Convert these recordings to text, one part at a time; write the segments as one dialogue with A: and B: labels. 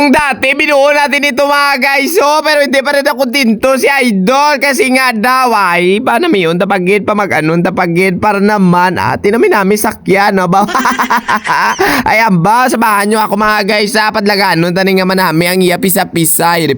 A: Kung dati, binuo natin ito mga guys, oh, pero hindi pa rin ako tinto si Idol. Kasi nga daw ay, paano yun, tapagid pa mag-anon, tapagid para naman, at namin namin sakyan, no, ba? Ayan ba, samahan nyo ako mga guys, sa padlaganon, tani nga man namin ang iya pisa-pisa, yun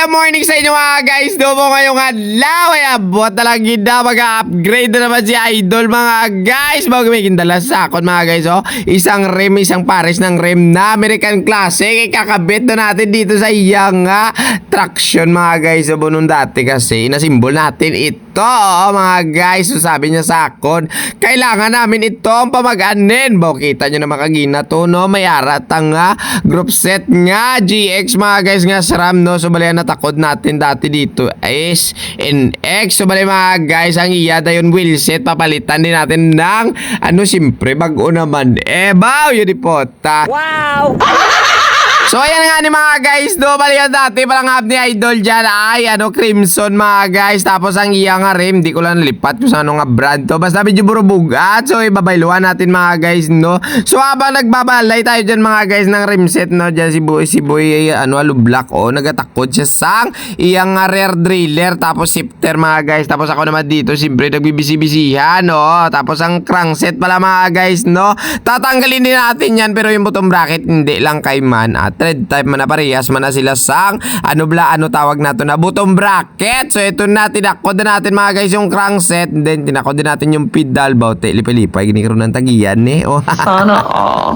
A: mga morning sa inyo mga guys. Domo ngayong adlaw. Ay abot na lang gina Mag-upgrade na naman si Idol mga guys. Bago may gindala sa mga guys oh. Isang rim, isang pares ng rim na American Classic Ikakabit na natin dito sa iyang nga traction mga guys. So bunong dati kasi Nasimbol natin ito oh, mga guys. So sabi niya sa akon Kailangan namin ito ang pamag-anin. Bago kita nyo na makagina to no? May aratang nga group set nga GX mga guys nga SRAM no? So bali ang natakod natin dati dito is NX So bali mga guys ang iya dayon wheelset Papalitan din natin ng ano siyempre bago naman. Eh baw yun ipota
B: Wow!
A: So ayan nga ni mga guys, do balikan dati palang hub ni Idol dyan ay ano Crimson mga guys. Tapos ang iya nga rim, di ko lang nalipat kung sa ano nga brand to. Basta medyo buro bugat. So ibabayluan natin mga guys no. So habang nagbabalay tayo dyan mga guys ng rim set no. Dyan si Boy, si Boy ano alublock o. Oh, nagatakot siya sang iyang nga rear driller. Tapos shifter mga guys. Tapos ako naman dito siyempre nagbibisi-bisihan no. Tapos ang crankset pala mga guys no. Tatanggalin din natin yan pero yung bottom bracket hindi lang kay man at thread type man na parehas man na sila sang ano bla ano tawag nato na bottom bracket. So ito na tinakod na natin mga guys yung crankset and then tinakod din natin yung pedal bout lipay-lipay gini karon ng tagiyan ni. Oh.
B: Sana all.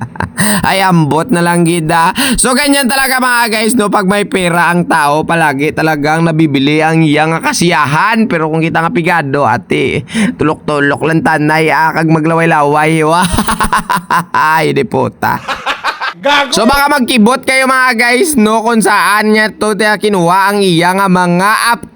A: Ay ambot na lang gida. So ganyan talaga mga guys no pag may pera ang tao palagi talagang nabibili ang iyang kasiyahan pero kung kita nga pigado ate tulok-tulok lang tanay ah, kag maglaway-laway. Ay di puta. So baka magkibot kayo mga guys no kung saan niya to tiya kinuha ang iya nga mga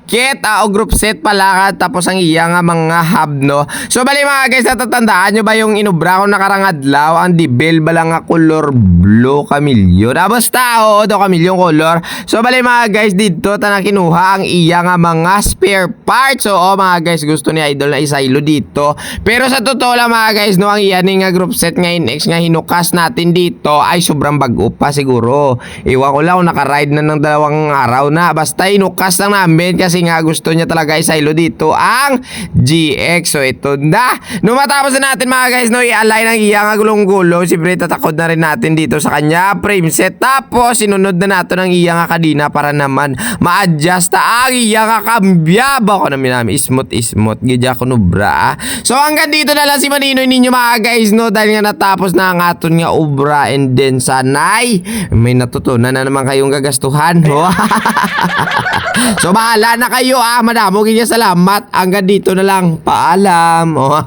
A: upkit ah, o group set pala ka tapos ang iya nga mga hub no. So bali mga guys natatandaan nyo ba yung inubra ko nakarangadlaw ang dibel bala nga color blue kamilyo. Na basta oo do kamilyong color. So bali mga guys dito ta na kinuha ang iya nga mga spare parts. So oh, mga guys gusto ni Idol na isaylo dito. Pero sa totoo lang mga guys no ang iya ni nga group set nga next nga hinukas natin dito ay sobrang bago pa siguro. Iwan ko lang nakaride na ng dalawang araw na. Basta inukas lang namin kasi nga gusto niya talaga isaylo dito ang GX. So ito na. Nung matapos na natin mga guys no i-align ang iya nga gulong-gulo. Siyempre tatakod na rin natin dito sa kanya frame set. Tapos sinunod na nato ng iya nga kadina para naman ma-adjust ang iya nga kambya. Bako namin namin smooth smooth. Gidya ko nubra. ah. So hanggang dito na lang si Maninoy ninyo mga guys no dahil nga natapos na ang aton nga obra and then sanay may natutunan na naman kayong gagastuhan. So bahala na kayo ah. Madamo ganyan salamat. Hanggang dito na lang. Paalam. Oh.